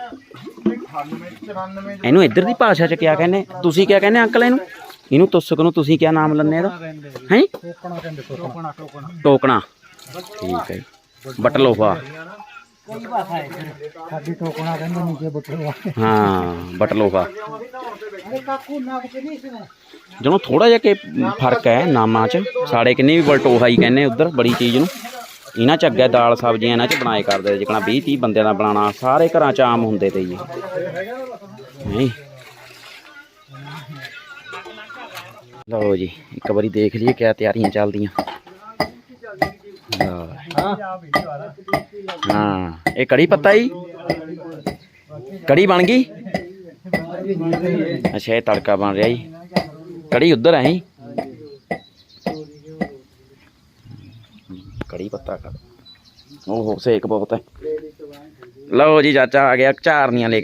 S4: 98 94
S1: ਇਹਨੂੰ ਇੱਧਰ ਦੀ ਭਾਸ਼ਾ 'ਚ ਕਿਆ ਕਹਿੰਦੇ? ਤੁਸੀਂ ਕਿਆ ਕਹਿੰਦੇ ਅੰਕਲ ਇਹਨੂੰ? ਇਹਨੂੰ ਤੁਸਕ ਨੂੰ ਤੁਸੀਂ ਕਿਆ ਨਾਮ ਲੰਨੇ ਇਹਦਾ? ਹੈ?
S2: ਟੋਕਣਾ
S1: ਠੀਕ ਹੈ ਬਟਲੋਫਾ
S2: ਸਾਡੀ ਟੋਕਣਾ ਕਹਿੰਦੇ ਨੀਚੇ ਬੁੱਟਰਵਾ
S1: ਹਾਂ ਬਟਲੋਫਾ।
S2: ਅਰੇ ਕਾਕੂ ਨਾਕ ਤੇ ਨਹੀਂ ਇਸਨੇ
S1: ਜਦੋਂ ਥੋੜਾ ਜਿਹਾ ਕਿ ਫ਼ਰਕ ਹੈ ਨਾਮਾਂ 'ਚ। ਸਾਡੇ ਕਿੰਨੇ ਵੀ ਬਲਟੋਹਾ ਹੀ ਕਹਿੰਦੇ ਉਧਰ ਬੜੀ ਚੀਜ਼ ਨੂੰ। ਇਹਨਾਂ 'ਚ ਅੱਗੇ ਦਾਲ ਸਬਜ਼ੀਆਂ ਇਹਨਾਂ 'ਚ ਬਣਾਏ ਕਰਦੇ ਜਿਕਣਾ 20 30 ਬੰਦਿਆਂ ਦਾ ਬਣਾਉਣਾ ਸਾਰੇ ਘਰਾਂ 'ਚ ਆਮ ਹੁੰਦੇ ਤੇ ਜੀ। ਨਹੀਂ। ਲਓ ਜੀ ਇੱਕ ਵਾਰੀ ਦੇਖ ਲਈਏ ਕਿਆ ਤਿਆਰੀਆਂ ਚੱਲਦੀਆਂ। ਲਓ। ਹਾਂ ਇਹ ਕੜੀ ਪੱਤਾ ਜੀ ਕੜੀ ਬਣ ਗਈ ਅੱਛਾ ਇਹ ਤੜਕਾ ਬਣ ਰਿਹਾ ਜੀ ਕੜੀ ਉੱਧਰ ਹੈ ਜੀ ਕੜੀ ਪੱਤਾ ਕਰ ਓਹੋ ਸੇਕ ਬਹੁਤ ਹੈ ਲਓ ਜੀ ਚਾਚਾ ਆ ਗਿਆ ਝਾਰਨੀਆਂ ਲੈ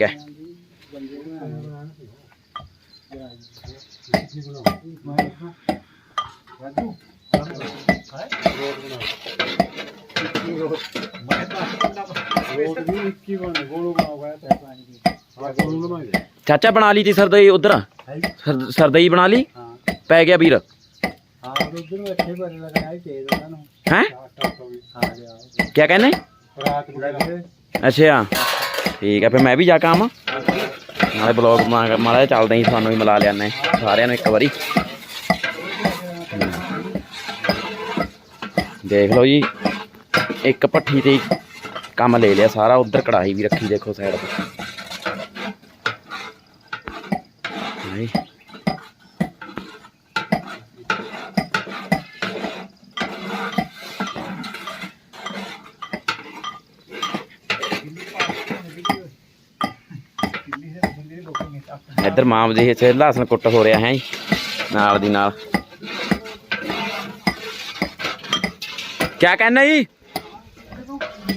S1: ਚਾਚਾ ਬਣਾ ਲਈ ਤੀ ਸਰਦਈ ਉਧਰ? ਸਰਦਈ ਬਣਾ ਲਈ? ਪੈ ਗਿਆ ਵੀਰ।
S2: ਹਾਂ ਉਧਰ ਨੂੰ ਅੱਛੇ ਬਣ ਲਗਾਇਆ ਚਾਹੀਦਾ ਉਹਨਾਂ ਨੂੰ।
S1: ਹੈ?
S2: ਆ ਗਿਆ
S1: ਕਿਆ ਕਹਿੰਦੇ?
S2: ਰਾਤ ਨੂੰ ਲੱਗੇ
S1: ਅੱਛਾ। ਠੀਕ ਹੈ ਫਿਰ ਮੈਂ ਵੀ ਜਾ ਕੇ ਆਵਾਂ। ਨਾਲੇ ਬਲੌਗ ਮਾੜਾ ਜਿਹਾ ਚੱਲਦਾ ਹੀ ਤੁਹਾਨੂੰ ਵੀ ਮਿਲਾ ਲਿਆਨੇ ਸਾਰਿਆਂ ਨੂੰ ਇੱਕ ਵਾਰੀ। ਹਮ। ਦੇਖ ਲਓ ਜੀ ਇੱਕ ਭੱਠੀ ਤੇ ਹੀ ਕੰਮ ਲੈ ਲਿਆ ਸਾਰਾ ਉਧਰ ਕੜਾਹੀ ਵੀ ਰੱਖੀ ਦੇਖੋ ਸਾਈਡ ਤੇ। ਨਹੀਂ ਇੱਧਰ ਮਾਮ ਦੇ ਇੱਥੇ ਲਸਣ ਕੁੱਟ ਹੋ ਰਿਹਾ ਹੈ ਜੀ, ਨਾਲ ਦੀ ਨਾਲ। ਕਿਆ ਕਹਿੰਦਾ ਜੀ?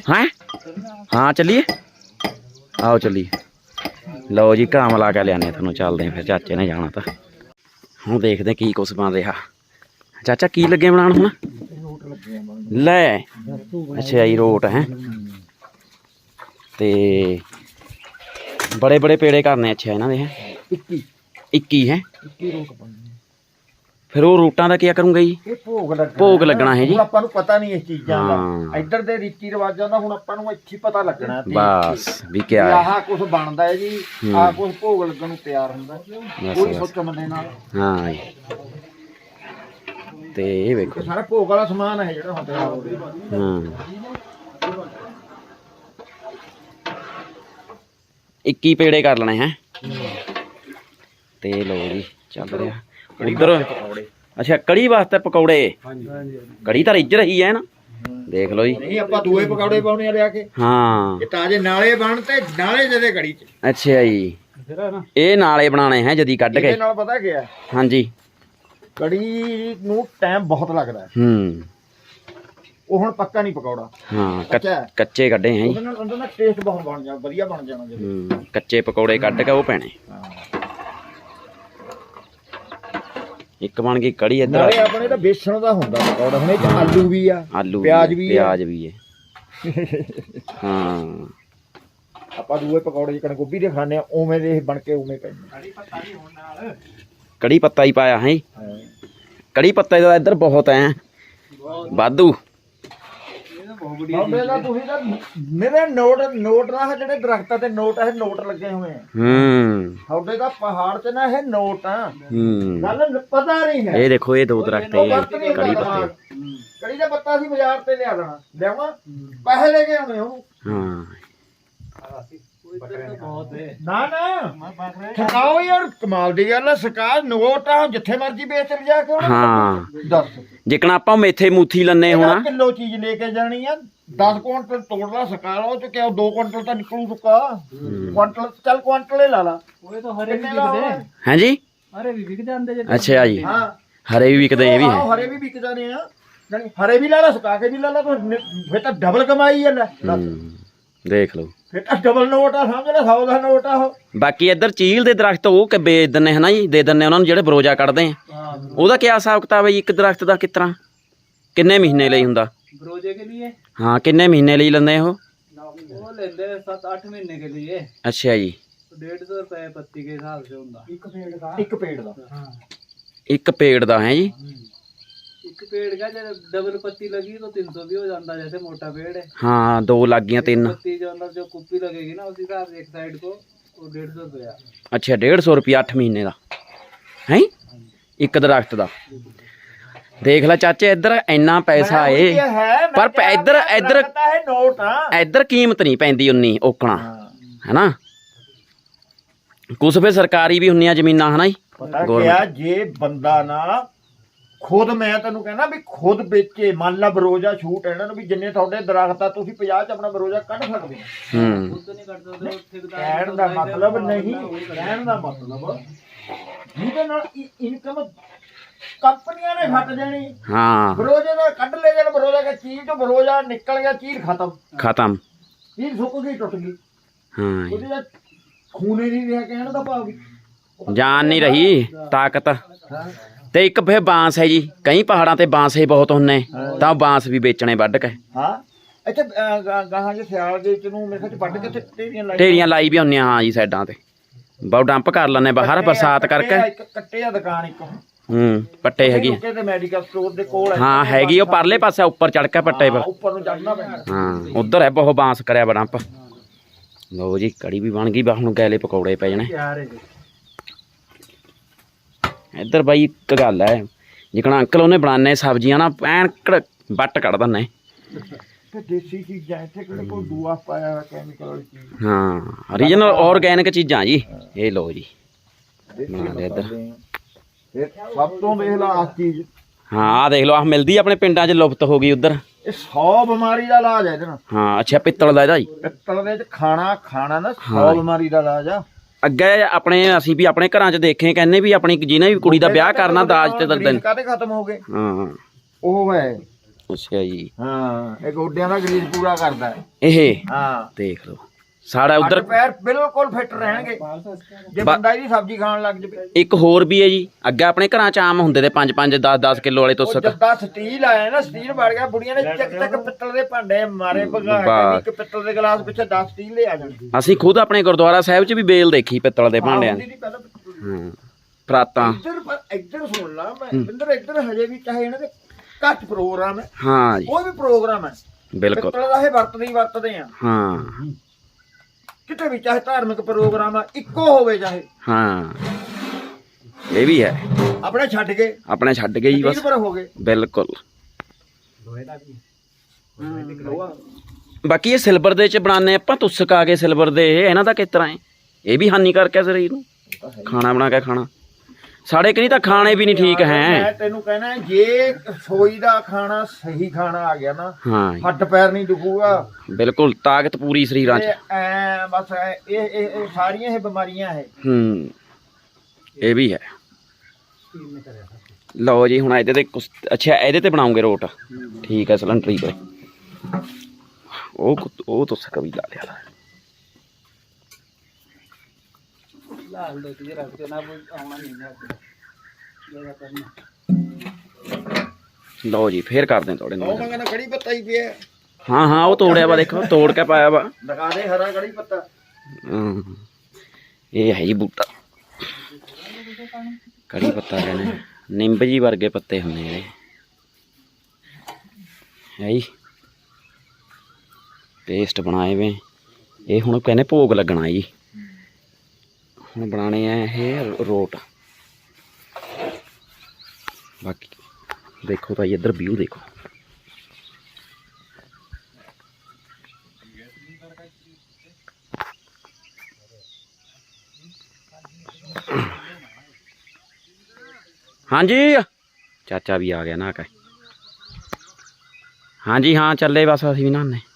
S1: ਹੈ? ਹਾਂ ਚੱਲੀਏ? ਆਓ ਚੱਲੀਏ। ਲਓ ਜੀ ਘਰਾਂ ਮਿਲਾ ਕੇ ਲਿਆਨੇ ਤੁਹਾਨੂੰ ਚੱਲਦੇ ਫਿਰ ਚਾਚੇ ਨੇ ਜਾਣਾ ਤਾਂ। ਹੁਣ ਦੇਖਦੇ ਕੀ ਕੁਛ ਬਣ ਰਿਹਾ। ਚਾਚਾ ਕੀ ਲੱਗੇ ਬਣਾਉਣ ਹੁਣ? ਲੈ ਅੱਛਾ ਜੀ ਰੋਟ ਹੈ। ਤੇ ਬੜੇ ਬੜੇ ਪੇੜੇ ਕਰਨੇ ਅੱਛਾ ਇਹਨਾਂ ਦੇ ਹੈ।
S4: 21
S1: 21 ਹੈ।
S4: 21 ਰੋਕ ਪਾਉਣੀ
S1: ਫਿਰ ਉਹ ਰੋਟਾਂ ਦਾ ਕੀ ਕਰੂੰਗਾ ਜੀ?
S4: ਇਹ ਭੋਗ ਲੱਗਣਾ
S1: ਭੋਗ ਲੱਗਣਾ ਹੈ ਜੀ।
S4: ਹੁਣ ਆਪਾਂ ਨੂੰ ਪਤਾ ਨਹੀਂ ਇਸ ਚੀਜ਼ਾਂ
S1: ਹਾਂ।
S4: ਦਾ ਇੱਧਰ ਦੇ ਰੀਤੀ ਰਿਵਾਜਾਂ ਦਾ ਹੁਣ ਆਪਾਂ ਨੂੰ ਇੱਥੇ ਹੀ ਪਤਾ ਲੱਗਣਾ ਤੇ
S1: ਬਸ ਵੀ ਕਿਆ
S4: ਵੀ
S1: ਹੈ।
S4: ਆਹ ਕੁਝ ਬਣਦਾ ਹੈ ਜੀ
S1: ਹੂੰ।
S4: ਆਹ ਕੁਝ ਭੋਗ ਲੱਗਣ ਨੂੰ ਤਿਆਰ ਹੁੰਦਾ ਕੋਈ
S1: ਬਸ।
S4: ਹੁਕਮ ਦੇ ਨਾਲ।
S1: ਹਾਂ ਜੀ। ਤੇ ਇਹ ਵੇਖੋ।
S4: ਇਹ ਸਾਰਾ ਭੋਗ ਵਾਲਾ ਸਮਾਨ ਹੈ ਜਿਹੜਾ ਹੁੰਦਾ ਹੈ।
S1: ਹਾਂ। 21 ਪੇੜੇ ਕਰ ਲੈਣੇ ਹੈ। ਤੇ ਲਓ ਜੀ ਚੱਲ ਰਿਹਾ। ਉਧਰ। ਅੱਛਾ ਕੜੀ ਵਾਸਤੇ ਪਕੌੜੇ। ਕੜੀ ਤਾਂ ਰਿੱਝ ਰਹੀ ਹੈ ਨਾ। ਦੇਖ ਲਓ ਜੀ।
S4: ਨਹੀਂ ਆਪਾਂ ਦੂਏ ਪਕੌੜੇ ਪਾਉਣੇ ਆ ਲਿਆ ਕੇ।
S1: ਹਾਂ।
S4: ਇਹ ਤਾਜੇ ਨਾਲੇ ਬਣ ਤੇ ਨਾਲੇ ਜਦੇ ਕੜੀ ਚ।
S1: ਅੱਛਾ ਜੀ। ਇਹ ਨਾਲੇ ਬਣਾਣੇ ਹੈ ਜਦੀ ਕੱਢ
S4: ਇਹਦੇ
S1: ਕੇ
S4: ਨਾਲ ਪਤਾ ਕੀ ਹੈ?
S1: ਹਾਂਜੀ।
S4: ਕੜੀ ਨੂੰ ਟਾਈਮ ਬਹੁਤ ਲੱਗਦਾ ਹੈ।
S1: ਹੂੰ।
S4: ਉਹ ਹੁਣ ਪੱਕਾ ਨਹੀਂ ਪਕੌੜਾ।
S1: ਹਾਂ ਕੱਚ-
S4: ਹੈ।
S1: ਕੱਢੇ ਹੈ ਜੀ।
S4: ਉਹਦੇ ਨਾਲ ਟੇਸਟ ਬਹੁਤ ਬਣ ਜਾ ਵਧੀਆ ਬਣ ਜਾਣਾ ਜਦੋਂ
S1: ਹੂੰ ਕੱਚੇ ਪਕੌੜੇ ਕੱਢ ਕੇ ਉਹ ਪੈਣੇ। ਇੱਕ ਬਣ ਗਈ ਕੜੀ ਇੱਧਰ।
S4: ਨਾਲੇ ਆਪਣੇ ਤਾਂ ਬੇਸਣ ਦਾ ਹੁੰਦਾ ਪਕੌੜਾ ਹੁਣ ਇਹ ਚ ਆਲੂ ਵੀ ਆ
S1: ਆਲੂ
S4: ਪਿਆਜ਼ ਵੀ ਹੈ।
S1: ਪਿਆਜ਼ ਵੀ ਹੈ ਹਾਂ।
S4: ਆਪਾਂ ਦੂਏ ਪਕੌੜੇ ਜਿਕਣ ਗੋਭੀ ਦੇ ਖਾਣੇ ਆ ਉਵੇਂ ਦੇ ਇਹ ਬਣ ਕੇ ਉਵੇਂ ਪੈਂਦੇ
S1: ਕੜੀ ਪੱਤਾ ਹੀ ਪਾਇਆ ਹੈ। ਕੜੀ ਪੱਤੇ ਦਾ ਇੱਧਰ ਬਹੁਤ ਹੈ। ਵਾਧੂ।
S4: ਬਾਬੇ ਦਾ ਤੁਸੀਂ ਤਾਂ ਮੇਰੇ ਨੋਟ ਨੋਟ ਨਾ ਜਿਹੜੇ ਦਰਖਤਾਂ ਤੇ ਨੋਟ ਇਹ ਨੋਟ ਲੱਗੇ ਹੋਏ ਆ।
S1: ਹੂੰ।
S4: ਤੁਹਾਡੇ ਤਾਂ ਪਹਾੜ ਤੇ ਨਾ ਇਹ ਨੋਟ ਆ।
S1: ਹੂੰ।
S4: ਗੱਲ ਪਤਾ ਨਹੀਂ ਹੈ।
S1: ਇਹ ਦੇਖੋ ਇਹ ਦੋ ਦਰਖਤ ਇਹ ਕੜੀ ਪੱਤੇ।
S4: ਕੜੀ ਦਾ ਪੱਤਾ ਸੀ ਬਾਜ਼ਾਰ ਤੇ ਲਿਆ ਦੇਣਾ। ਲਿਆਵਾਂ। ਪੈਸੇ ਲੈ ਕੇ ਆਉਣੇ ਉਹਨੂੰ
S1: ਹਾਂ।
S4: ਨਾ ਨਾ ਠਕਾਓ ਯਾਰ ਕਮਾਲ ਦੀ ਗੱਲ ਹੈ ਸਰਕਾਰ ਨੋਟ ਆ ਜਿੱਥੇ ਮਰਜ਼ੀ ਵੇਚ ਲਿਆ ਕੇ।
S1: ਹਾਂ।
S4: ਦੱਸ।
S1: ਜਿਕਣਾ ਆਪਾਂ ਮੇਥੇ ਮੂਥੀ ਲੰਨੇ ਹੋਣਾ।
S4: ਕਿਲੋ ਚੀਜ਼ ਲੈ ਕੇ ਜਾਣੀ ਆ 10 ਕੁਇੰਟਲ ਤੋੜਦਾ ਸਰਕਾਰ ਉਹ ਚ ਕਿਹਾ 2 ਕੁਇੰਟਲ ਤਾਂ ਨਿਕਲੂ ਚੁੱਕਾ ਕੁਇੰਟਲ ਚੱਲ ਕੁਇੰਟਲ ਹੀ ਲਾ ਲਾ।
S2: ਉਹ ਤਾਂ ਹਰੇ ਵੀ
S4: ਕਿੰਨੇ
S2: ਵਿਕਦੇ
S4: ਹੋਣਾ?
S1: ਹਾਂਜੀ?
S2: ਹਰੇ ਵੀ ਵਿਕ ਜਾਂਦੇ ਜੇ।
S1: ਅੱਛਾ ਜੀ।
S4: ਹਾਂ।
S1: ਹਰੇ ਵੀ ਵਿਕਦੇ ਇਹ ਵੀ
S4: ਆਹੋ,
S1: ਹੈ
S4: ਹਰੇ ਵੀ ਵਿਕ ਜਾਂਦੇ ਆ। ਜਾਣੀ ਹਰੇ ਵੀ ਲਾ ਲਾ ਸੁਕਾ ਕੇ ਵੀ ਲਾ ਲਾ ਤਾਂ ਫਿਰ ਤਾਂ ਡਬਲ ਕਮਾਈ ਹੈ ਲੈ।
S1: ਹੂੰ, ਦੇਖ ਲਓ।
S4: ਫਿਰ ਤਾਂ ਡਬਲ ਨੋਟ ਆ ਸਮਝ ਲੈ 100 ਨੋਟ ਆ
S1: ਬਾਕੀ ਇੱਧਰ ਚੀਲ ਦੇ ਦਰਖਤ ਉਹ ਕਿ ਵੇਚ ਦਿੰਨੇ ਹਨਾ ਜੀ? ਦੇ ਦਿੰਨੇ ਉਹਨਾਂ ਨੂੰ ਜਿਹੜੇ ਬਰੋਜਾ ਕੱਢਦੇ ਆ। ਉਹਦਾ ਕੀ ਹਿਸਾਬ ਕਿਤਾਬ ਹੈ ਇੱਕ ਦਰਖਤ ਦਾ ਕਿਤਨਾ ਕਿੰਨੇ ਮਹੀਨੇ ਲਈ ਹੁੰਦਾ?
S2: ਬਰੋਜੇ ਕੇ ਲਈ
S1: ਹਾਂ ਕਿੰਨੇ ਮਹੀਨੇ ਲਈ ਲੈਂਦੇ ਉਹ?
S2: ਲੈਂਦੇ 7-8 ਮਹੀਨੇ ਕੇ ਲਈ
S1: ਅੱਛਾ ਜੀ।
S4: ਇੱਕ ਪੇੜ ਦਾ।
S1: ਹੈ। ਜੀ।
S2: पेड़ का जब डबल पत्ती लगी तो तीन सौ भी हो जाता है जैसे मोटा पेड़ है
S1: ਹਾਂ ਦੋ ਲੱਗ ਗਈਆਂ ਤਿੰਨ
S2: पत्ती जो अंदर जो कुप्पी लगेगी ना उस हिसाब से एक साइड को वो डेढ़ सौ रुपया
S1: ਅੱਛਾ 150 ਰੁਪਿਆ 8 ਮਹੀਨੇ ਦਾ ਹੈ ਇੱਕ ਦਰਖਤ ਦਾ ਦੇਖ ਲੈ ਚਾਚੇ ਇੱਧਰ ਇੰਨਾ ਪੈਸਾ
S4: ਮੈਂ
S1: ਏ
S4: ਉਹੀ ਕਿਹਾ ਹੈ, ਮੈਂ
S1: ਪਰ
S4: ਕਿਹਾ
S1: ਇੱਧਰ
S4: ਵੀ
S1: ਇੱਧਰ
S4: ਰੱਖਤਾ ਹੈ ਨੋਟ ਆ
S1: ਇੱਧਰ ਕੀਮਤ ਨਹੀਂ ਪੈਂਦੀ ਉਨੀ ਓਕਣਾ
S4: ਹਾਂ।
S1: ਹੈਨਾ ਕੁਛ ਫੇ ਸਰਕਾਰੀ ਵੀ ਹੁੰਦੀਆਂ ਜ਼ਮੀਨਾਂ ਹਨਾ ਜੀ
S4: ਪਤਾ
S1: Government।
S4: ਕਿਆ ਜੇ ਬੰਦਾ ਨਾ ਖੁਦ ਮੈਂ ਤੈਨੂੰ ਕਹਿੰਦਾ ਵੀ ਖੁਦ ਵੇਚੇ ਮੰਨ ਲਾ ਬਰੋਜਾ ਸ਼ੂਟ ਇਹਨਾਂ ਨੂੰ ਵੀ ਜਿੰਨੇ ਤੁਹਾਡੇ ਦਰਖਤ ਆ ਤੁਸੀਂ 50 ਚ ਆਪਣਾ ਬਰੋਜਾ ਕੱਢ ਸਕਦੇ ਹੋ।
S1: ਹੂੰ।
S4: ਦਾ ਮਤਲਬ ਨਹੀਂ ਕਹਿਣ ਦਾ ਮਤਲਬ ਜਿਹਦੇ ਨਾਲ ਇਨਕਮ ਕੰਪਨੀਆਂ ਨੇ ਘਟ ਜਾਣੀ
S1: ਹਾਂ।
S4: ਬਰੋਜਾ ਦਾ ਕੱਢ ਲੈ ਜਾਣ ਬਰੋਜਾ ਦਾ ਚੀਜ਼ ਤੋਂ ਬਰੋਜਾ ਨਿਕਲ ਗਿਆ ਚੀਜ਼ ਖਤਮ।
S1: ਖਤਮ।
S4: ਚੀਜ਼ ਸੁੱਕ ਗਈ ਟੁੱਟ ਗਈ।
S1: ਹਾਂ।
S4: ਉਹਦੇ ਦਾ ਖੂਨੇ ਨਹੀਂ ਰਿਹਾ ਕਹਿਣ ਦਾ ਭਾਵ
S1: ਜਾਨ ਨਹੀਂ ਰਹੀ ਤਾਕਤ। ਤੇ ਇੱਕ ਫਿਰ ਬਾਂਸ ਹੈ ਜੀ। ਕਈ ਪਹਾੜਾਂ ਤੇ ਬਾਂਸ ਹੀ ਬਹੁਤ ਹੁੰਨੇ। ਤਾਂ ਬਾਂਸ ਵੀ ਵੇਚਣੇ ਵੱਢ ਕੇ।
S4: ਹਾਂ। ਇੱਥੇ ਗਾਹਾਂ ਜੇ ਸਿਆਲ ਦੇ ਵਿੱਚ ਨੂੰ ਮੇਰੇ ਖਿਆਲ ਵੱਢ ਕੇ ਤੇ ਟੇਰੀਆਂ ਲਾਈ
S1: ਵੀ ਹੁੰਨੇ ਹਾਂ ਜੀ ਸਾਈਡਾਂ ਤੇ। ਬਹੁ ਡੰਪ ਕਰ ਲੈਂਦੇ ਬਾਹਰ ਬਰਸਾਤ ਕਰਕੇ।
S4: ਕੱਟੇ ਆ ਦੁਕਾਨ ਇੱਕ।
S1: ਹੂੰ ਪੱਟੇ ਹੈਗੀ
S4: ਲੋਕੇ ਤੇ ਮੈਡੀਕਲ ਸਟੋਰ ਦੇ ਕੋਲ ਹੈ
S1: ਹਾਂ ਹੈਗੀ ਉਹ ਪਰਲੇ ਪਾਸੇ ਉੱਪਰ ਚੜ ਕੇ ਪੱਟੇ
S4: ਹਾਂ, ਪਰ ਉੱਪਰ ਨੂੰ ਚੜਨਾ ਪੈਂਦਾ
S1: ਹਾਂ ਉਧਰ ਹੈ ਬਹੁਤ ਬਾਂਸ ਕਰਿਆ ਬੜਾ ਡੰਪ। ਲਓ ਜੀ ਕੜੀ ਵੀ ਬਣ ਗਈ ਹੁਣ ਗੈਲੇ ਪਕੌੜੇ ਪੈ ਜਾਣੇ। ਇੱਧਰ ਬਾਈ ਇੱਕ ਗੱਲ ਹੈ ਜਿਕਣਾ ਅੰਕਲ ਉਹਨੇ ਬਣਾਣੇ ਸਬਜ਼ੀਆਂ ਨਾ ਐਨ ਕੜ ਬੱਟ ਕੱਢ ਦਿੰਨੇ
S4: ਤੇ ਦੇਸੀ ਚੀਜ਼ਾਂ ਇੱਥੇ ਕਿਹੜੇ ਕੋਈ ਦੂਆ ਪਾਇਆ ਹੋਇਆ ਕੈਮੀਕਲ ਵਾਲੀ ਚੀਜ਼।
S1: ਹਾਂ ਓਰੀਜਨਲ ਆਰਗੈਨਿਕ ਚੀਜ਼ਾਂ ਜੀ ਇਹ ਲਓ ਜੀ। ਬਣਾ ਲਿਆ ਇੱਧਰ।
S4: ਆ। ਸਭ ਤੋਂ ਲਾ ਆਹ ਚੀਜ਼।
S1: ਹਾਂ ਆ ਦੇਖ ਲਓ ਆ ਮਿਲਦੀ ਆਪਣੇ ਪਿੰਡਾਂ 'ਚ ਲੁਪਤ ਹੋ ਗਈ ਉਧਰ।
S4: ਇਹ 100 ਬਿਮਾਰੀ ਦਾ ਇਲਾਜ ਹੈ ਇਹਦੇ ਨਾਲ।
S1: ਹਾਂ ਅੱਛਾ ਪਿੱਤਲ ਦਾ ਇਹਦਾ ਜੀ।
S4: ਪਿੱਤਲ ਦੇ ਵਿੱਚ ਖਾਣਾ ਖਾਣਾ ਨਾ 100
S1: ਹਾਂ।
S4: ਬਿਮਾਰੀ ਦਾ ਇਲਾਜ ਆ।
S1: ਅੱਗੇ ਆਪਣੇ ਅਸੀਂ ਵੀ ਆਪਣੇ ਘਰਾਂ 'ਚ ਦੇਖੇ ਕਹਿੰਦੇ ਵੀ ਆਪਣੀ ਜਿਹਨੇ ਵੀ ਕੁੜੀ ਦਾ ਵਿਆਹ ਕਰਨਾ ਦਾਜ ਤੇ ਦਰਦਨ
S4: ਕਾਤੇ ਖਤਮ ਹੋ ਗਏ?
S1: ਹਾਂ।
S4: ਉਹ ਹੈ।
S1: ਅੱਛਾ ਜੀ।
S4: ਹਾਂ ਇਹ ਗੋਡਿਆਂ ਦਾ ਗਰੀਸ ਪੂਰਾ ਕਰਦਾ ਹੈ।
S1: ਇਹ?
S4: ਹਾਂ।
S1: ਦੇਖ ਲਓ। ਸਾਡਾ
S4: ਹੱਡ
S1: ਉਧਰ
S4: ਪੈਰ ਬਿਲਕੁਲ ਫਿੱਟ ਰਹਿਣਗੇ। ਜੇ
S1: ਬਾ-
S4: ਬੰਦਾ ਇਹਦੀ ਸਬਜ਼ੀ ਖਾਣ ਲੱਗ ਜਵੇ।
S1: ਇੱਕ ਹੋਰ ਵੀ ਹੈ ਜੀ ਅੱਗੇ ਆਪਣੇ ਘਰਾਂ 'ਚ ਆਮ ਹੁੰਦੇ ਤੇ 5 5 10 10 ਕਿਲੋ ਵਾਲੇ
S4: ਉਹ
S1: ਤੁਸਕ
S4: ਜੱਦਾ ਸਟੀਲ ਆਇਆ ਨਾ ਸਟੀਲ ਵੜ ਗਿਆ ਬੁੜੀਆਂ ਨੇ ਚੱਕ ਚੱਕ ਪਿੱਤਲ ਦੇ ਭਾਂਡੇ ਮਾਰੇ ਭਗਾ ਕੇ
S1: ਵਾਹ।
S4: ਵੀ ਇੱਕ ਪਿੱਤਲ ਦੇ ਗਲਾਸ ਪਿੱਛੇ 10 ਸਟੀਲ ਲੈ ਆ ਜਾਣਗੇ
S1: ਅਸੀਂ ਖੁਦ ਆਪਣੇ ਗੁਰਦੁਆਰਾ ਸਾਹਿਬ 'ਚ ਵੀ ਬੇਲ ਦੇਖੀ ਪਿੱਤਲ ਦੇ ਭਾਂਡਿਆਂ ਦੀ। ਹਾਂ ਪ੍ਰਾਤਾਂ।
S4: ਇੱਧਰ ਪਰ ਇੱਧਰ ਸੁਣ ਲਾ ਮੈਂ ਇੰਦਰ ਇੱਧਰ ਹਜੇ ਵੀ ਚਾਹੇ ਇਹਨਾਂ ਦੇ ਘੱਟ ਪ੍ਰੋਗਰਾਮ ਹੈ।
S1: ਹਾਂ ਜੀ।
S4: ਕੋਈ ਵੀ ਪ੍ਰੋਗਰਾਮ ਹੈ।
S1: ਬਿਲਕੁਲ।
S4: ਪਿੱਤਲ ਦਾ ਇਹ ਵਰਤਦੇ ਹੀ ਵਰਤਦੇ ਆ।
S1: ਹਾਂ।
S4: ਕਿਤੇ ਵੀ ਚਾਹੇ ਧਾਰਮਿਕ ਪ੍ਰੋਗਰਾਮ ਆ ਇੱਕੋ ਹੋਵੇ ਚਾਹੇ।
S1: ਹਾਂ। ਇਹ ਵੀ ਹੈ।
S4: ਆਪਣੇ ਛੱਡ ਕੇ।
S1: ਆਪਣੇ ਛੱਡ ਬਸ।
S4: ਪਰ ਹੋ ਗਏ।
S1: ਬਿਲਕੁਲ।
S4: ਲੋਹਾ
S1: ਬਾਕੀ ਇਹ ਸਿਲਵਰ ਦੇ ਚ ਬਣਾਉਂਦੇ ਆਪਾਂ ਤੁਸਕ ਆ ਕੇ ਸਿਲਵਰ ਦੇ ਇਹਨਾਂ ਦਾ ਕਿਸ ਤਰ੍ਹਾਂ ਹੈ? ਇਹ ਵੀ ਹਾਨੀਕਾਰਕ ਹੈ ਸਰੀਰ ਨੂੰ। ਖਾਣਾ ਬਣਾ ਕੇ ਖਾਣਾ। ਸਾਡੇ ਕਨੀ ਤਾਂ ਖਾਣੇ ਵੀ ਨਹੀਂ ਠੀਕ
S4: ਮੈਂ
S1: ਹੈ।
S4: ਤੈਨੂੰ ਕਹਿਣਾ ਜੇ ਰਸੋਈ ਦਾ ਖਾਣਾ ਸਹੀ ਖਾਣਾ ਆ ਗਿਆ ਨਾ
S1: ਹਾਂ।
S4: ਹੱਡ ਪੈਰ ਨਹੀਂ ਦੁਖੂਗਾ।
S1: ਬਿਲਕੁਲ ਤਾਕਤ ਪੂਰੀ ਸਰੀਰਾਂ 'ਚ।
S4: ਤੇ ਐ ਬਸ ਐ- ਇਹ ਇਹ ਇਹ ਸਾਰੀਆਂ ਇਹ ਬਿਮਾਰੀਆਂ ਹੈ
S1: ਹੂੰ ਇਹ ਵੀ ਹੈ। ਲਓ ਜੀ ਹੁਣ ਇਹਦੇ ਤੇ ਕੁਛ ਅੱਛਾ ਇਹਦੇ ਤੇ ਬਣਾਉਂਗੇ ਰੋਟ। ਠੀਕ ਹੈ ਸਿਲੰਡਰੀ ਤੇ ਉਹ ਕੁ- ਉਹ ਤੁਸਕ ਵੀ ਲਾ ਲਿਆ।
S2: ਲਾਲ
S1: ਲਓ ਜੀ ਫੇਰ ਕਰਦੇ ਹਾਂ ਤੁਹਾਡੇ
S4: ਉਹ
S1: ਨਾਲ
S4: ਕੜੀ ਪੱਤਾ ਹੀ ਪਿਆ।
S1: ਹਾਂ ਹਾਂ ਉਹ ਤੋੜਿਆ ਵਾ ਦੇਖੋ ਤੋੜ ਕੇ ਪਾਇਆ ਵਾ।
S4: ਦਿਖਾ ਦੇ ਹਰਾ ਕੜੀ ਪੱਤਾ।
S1: ਇਹ ਹੈ ਜੀ ਬੂਟਾ। ਕੜੀ ਪੱਤਾ ਕਹਿੰਦੇ ਨਿੰਬ ਜੀ ਵਰਗੇ ਪੱਤੇ ਹੁੰਦੇ ਆ ਇਹਦੇ ਹੈ ਜੀ। ਪੇਸਟ ਬਣਾਏ ਵੇ। ਇਹ ਹੁਣ ਕਹਿੰਦੇ ਭੋਗ ਲੱਗਣਾ ਜੀ। ਹੁਣ ਬਣਾਣੇ ਆ ਇਹ ਰੋਟ। ਬਾਕੀ ਦੇਖੋ ਤਾਂ ਜੀ, ਇੱਧਰ ਵਿਊ ਦੇਖੋ। ਹਾਂਜੀ। ਚਾਚਾ ਵੀ ਆ ਗਿਆ ਨਾ ਕਾ। ਹਾਂਜੀ, ਹਾਂ, ਚੱਲੇ ਬਸ, ਅਸੀਂ ਵੀ ਨਹਾਨੇ ਹਾਂਜੀ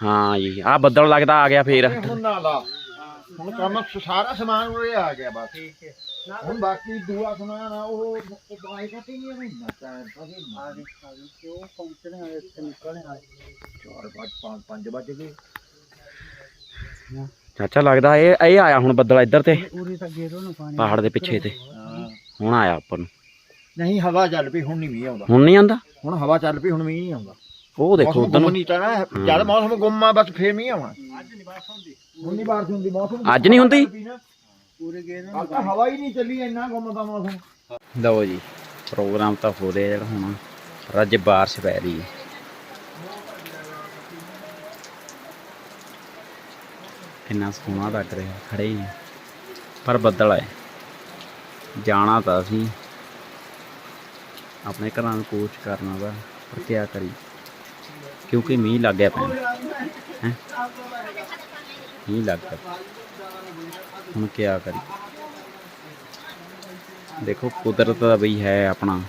S1: ਹਾਂ ਜੀ ਆ ਬੱਦਲ ਲੱਗਦਾ ਆ ਗਿਆ ਫੇਰ।
S4: ਹੁਣ ਨਾ ਲਾ ਹੁਣ ਕੰਮ ਸਾਰਾ ਸਮਾਨ ਉਰੇ ਆ ਗਿਆ ਬਸ।
S2: ਠੀਕ ਹੈ
S4: ਹੁਣ ਬਾਕੀ ਦੂਆ ਸਮਾਨ ਆ ਉਹ ਦਵਾਈ ਕੱਟੀ ਨਹੀਂ
S2: ਆ ਗਈ ਆ ਗਈ ਕਿਉਂ ਪਹੁੰਚਣੇ ਵਾਲੇ ਇੱਥੇ ਨਿਕਲਣੇ
S4: ਚਾਰ ਪੰਜ ਪੰਜ ਪੰਜ ਵੱਜ ਗਏ।
S1: ਚਾਚਾ ਲੱਗਦਾ ਇਹ ਇਹ ਆਇਆ ਹੁਣ ਬੱਦਲ ਇੱਧਰ ਤੇ।
S2: ਤਾਂ
S1: ਪਹਾੜ ਦੇ ਪਿੱਛੇ ਤੇ।
S4: ਹਾਂ।
S1: ਹੁਣ ਆਇਆ ਉੱਪਰ ਨੂੰ।
S4: ਨਹੀਂ ਹਵਾ ਚੱਲ ਪਈ ਹੁਣ ਨਹੀਂ ਮੀਂਹ ਆਉਂਦਾ।
S1: ਹੁਣ ਨਹੀਂ ਆਂਦਾ
S4: ਹੁਣ ਹਵਾ ਚੱਲ ਪਈ ਹੁਣ ਮੀਂਹ ਨਹੀਂ ਆਉਂਦਾ।
S1: ਉਹ ਦੇਖੋ ਨੂੰ।
S4: ਨਹੀਂ ਤਾਂ ਨਾ ਜਦ ਮੌਸਮ ਗੁੰਮ ਆ ਬਸ ਫੇਰ ਮੀਂਹ ਆਉਣਾ। ਹੁਣ ਨਹੀਂ ਬਾਰਿਸ਼ ਹੁੰਦੀ ਮੌਸਮ
S1: ਅੱਜ ਨਹੀਂ ਹੁੰਦੀ?
S2: ਪੂਰੇ
S4: ਅੱਜ ਤਾਂ ਹਵਾ ਹੀ ਨਹੀਂ ਚੱਲੀ ਇੰਨਾ ਗੁੰਮ ਦਾ ਮੌਸਮ।
S1: ਲਓ ਜੀ ਪ੍ਰੋਗਰਾਮ ਤਾਂ ਹੋ ਰਿਹਾ ਜਿਹੜਾ ਹੁਣ। ਰੱਜ ਬਾਰਿਸ਼ ਪੈ ਰਹੀ ਹੈ। ਕਿੰਨਾ ਸੋਹਣਾ ਲੱਗ ਰਿਹਾ ਖੜੇ। ਪਰ ਬੱਦਲ ਹੈ ਜਾਣਾ ਤਾਂ ਅਸੀਂ ਆਪਣੇ ਘਰਾਂ ਨੂੰ ਕੋਚ ਕਰਨਾ ਵਾ ਪਰ ਕਿਆ ਕਰੀ। ਕਿਉਂਕਿ ਮੀਂਹ ਲੱਗ ਗਿਆ ਪੈਣ ਹੈ? ਮੀਂਹ ਲੱਗ ਗਿਆ। ਹੁਣ ਕਿਆ ਕਰੀ ਦੇਖੋ, ਕੁਦਰਤ ਦਾ ਬਈ ਹੈ ਆਪਣਾ।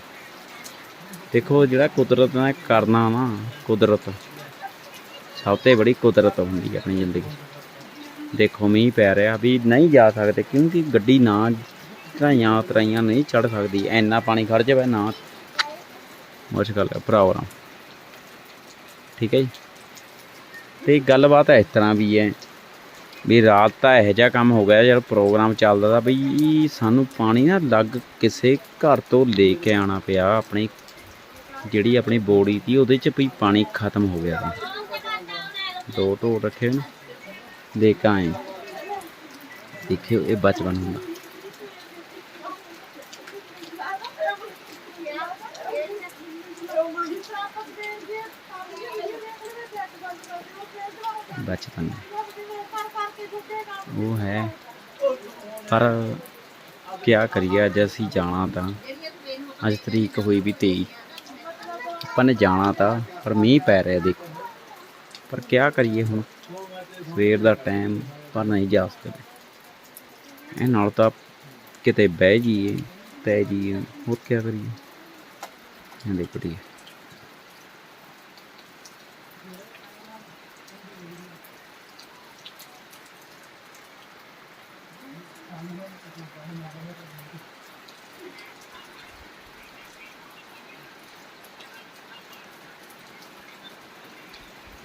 S1: ਦੇਖੋ, ਜਿਹੜਾ ਕੁਦਰਤ ਨੇ ਕਰਨਾ ਨਾ, ਕੁਦਰਤ। ਸਭ ਤੋਂ ਬੜੀ ਕੁਦਰਤ ਹੁੰਦੀ ਹੈ ਆਪਣੀ ਜ਼ਿੰਦਗੀ ਦੇਖੋ, ਮੀਂਹ ਪੈ ਰਿਹਾ ਵੀ ਨਹੀਂ ਜਾ ਸਕਦੇ, ਕਿਉਂਕਿ ਗੱਡੀ ਨਾ ਟਰਾਈਆਂ ਤਰਾਈਆਂ ਨਹੀਂ ਚੜ ਸਕਦੀ। ਐਨਾ ਪਾਣੀ ਖੜ ਜਾਵੇ, ਨਾ ਮੁਸ਼ਕਲ ਹੈ ਭਰਾਵਾਂ। ਠੀਕ ਹੈ ਜੀ? ਤੇ ਗੱਲਬਾਤ ਇਸ ਤਰ੍ਹਾਂ ਵੀ ਹੈ ਵੀ ਰਾਤ ਤਾਂ ਇਹੋ ਜਿਹਾ ਕੰਮ ਹੋ ਗਿਆ ਜਦ ਪ੍ਰੋਗਰਾਮ ਚੱਲਦਾ ਤਾ ਬਈ ਸਾਨੂੰ ਪਾਣੀ ਨਾ ਲੱਗ ਕਿਸੇ ਘਰ ਤੋਂ ਲੈ ਕੇ ਆਣਾ ਪਿਆ ਆਪਣੀ, ਜਿਹੜੀ ਆਪਣੀ ਬੋਡੀ ਸੀ, ਉਹਦੇ ਚ ਵੀ ਪਾਣੀ ਖਤਮ ਹੋ ਗਿਆ ਦੋ ਢੋਲ ਰੱਖੇ ਨੇ ਲੈ ਕੇ ਆਏ। ਦੇਖਿਓ ਇਹ ਬਚਪਨ ਹੁੰਦਾ। ਬਚਪਨ ਉਹ ਹੈ। ਪਰ ਕਿਆ ਕਰੀਏ, ਅੱਜ ਅਸੀਂ ਜਾਣਾ ਤਾਂ। ਅੱਜ ਤਰੀਕ ਹੋਈ ਵੀ 23 ਆਪਾਂ ਨੇ ਜਾਣਾ ਤਾਂ, ਪਰ ਮੀਂਹ ਪੈ ਰਿਹਾ ਦੇਖੋ। ਪਰ ਕਿਆ ਕਰੀਏ ਹੁਣ? ਸਵੇਰ ਦਾ ਟਾਈਮ ਪਰ ਨਹੀਂ ਜਾ ਸਕਦੇ। ਇਹ ਨਾਲ ਤਾਂ ਕਿਤੇ ਬਹਿ ਜਾਈਏ ਪੈ ਜਾਈਏ। ਹੋਰ ਕਿਆ ਕਰੀਏ? ਇਹ ਦੇਖੋ ਠੀਕ